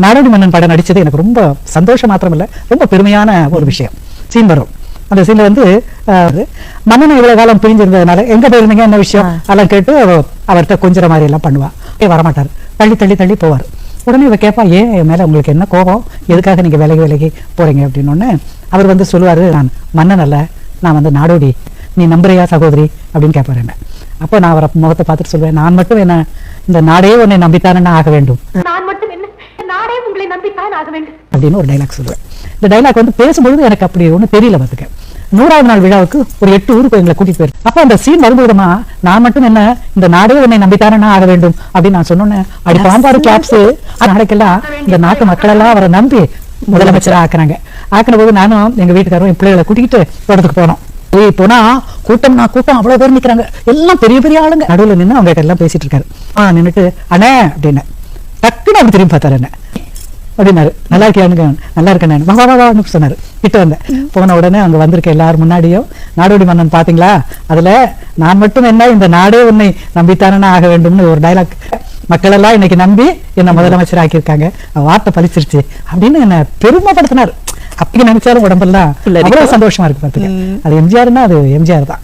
நாடோடி மன்னன் படம் நடிச்சது எனக்கு ரொம்ப சந்தோஷம் மாத்திரம் இல்ல ரொம்ப பெருமையான ஒரு விஷயம். சீன் வரும். அந்த சீன்ல வந்து மன்னன் இவ்வளவு காலம் பிரிஞ்சிருந்ததுனால எங்க போயிருந்தீங்க? என்ன விஷயம்? அதெல்லாம் கேட்டு அவ- அவர்ட்ட கொஞ்சற மாதிரி எல்லாம் பண்ணுவா. ஏ வரமாட்டார். தள்ளி தள்ளி தள்ளி போவார். உடனே இவ கேட்பா ஏன் என் மேல உங்களுக்கு என்ன கோபம்? எதுக்காக நீங்க விலகி விலகி போறீங்க? அப்படின்னு அவர் வந்து சொல்லுவாரு நான் மன்னன் அல்ல. நான் வந்து நாடோடி. நீ நம்புறியா சகோதரி? அப்படின்னு கேட்பாரு என்ன. அப்போ நான் அவரை முகத்தை பார்த்துட்டு சொல்லுவேன் நான் மட்டும் என்ன இந்த நாடே உன்னை நம்பித்தானே ஆக வேண்டும் நான் மட்டும் என்ன நானே உங்களை நம்பித்தான் ஆக வேண்டும். அப்படின்னு ஒரு டைலாக் சொல்லுவேன். இந்த டைலாக் வந்து பேசும்பொழுது எனக்கு அப்படி ஒன்றும் தெரியல பார்த்துக்க. நூறாவது நாள் விழாவுக்கு ஒரு எட்டு ஊருக்கு எங்களை கூட்டிட்டு போயிரு. அப்போ அந்த சீன் வரும்போதுமா நான் மட்டும் என்ன இந்த நாடே உன்னை நம்பித்தானே ஆக வேண்டும்? அப்படின்னு நான் சொன்னோன்னே பாம்பாரு கிளாப்ஸ் நாளைக்கெல்லாம் இந்த நாட்டு மக்கள் எல்லாம் அவரை நம்பி முதலமைச்சரா ஆக்குறாங்க. ஆக்கின போது நானும் எங்க வீட்டுக்காரரும் என் பிள்ளைகளை கூட்டிக்கிட்டு தோட்டத்துக்கு போனோம். போய் போனா கூட்டம்னா கூட்டம் அவ்வளவு பேர் நிக்கிறாங்க. எல்லாம் பெரிய பெரிய ஆளுங்க. நடுவுல நின்னு அவங்க எல்லாம் பேசிட்டு இருக்காரு. ஆ நின்னுட்டு அண்ணே அப்படின்னு. டக்குன்னு அப்படி திரும்பி பார்த்தாரு என்ன. அப்படின்னாரு. நல்லா இருக்கியானுங்க நல்லா இருக்கேன் நான். வா வா, வான்னு சொன்னாரு. கிட்ட வந்தேன். போன உடனே அங்க வந்திருக்க எல்லாரும் முன்னாடியும் நாடோடி மன்னன் பாத்தீங்களா? அதுல நான் மட்டும் என்ன இந்த நாடே உன்னை நம்பித்தானே ஆக வேண்டும்னு ஒரு டைலாக் மக்கள் எல்லாம் இன்னைக்கு நம்பி என்ன முதலமைச்சர் ஆக்கியிருக்காங்க. வார்த்தை பலிச்சிருச்சு அப்படின்னு என்ன பெருமைப்படுத்தினார். அப்படி நினைச்சாலும் உடம்பெல்லாம் அவ்வளவு சந்தோஷமா இருக்கு பாத்துக்க. அது எம்ஜிஆர்னா அது எம்ஜிஆர் தான்.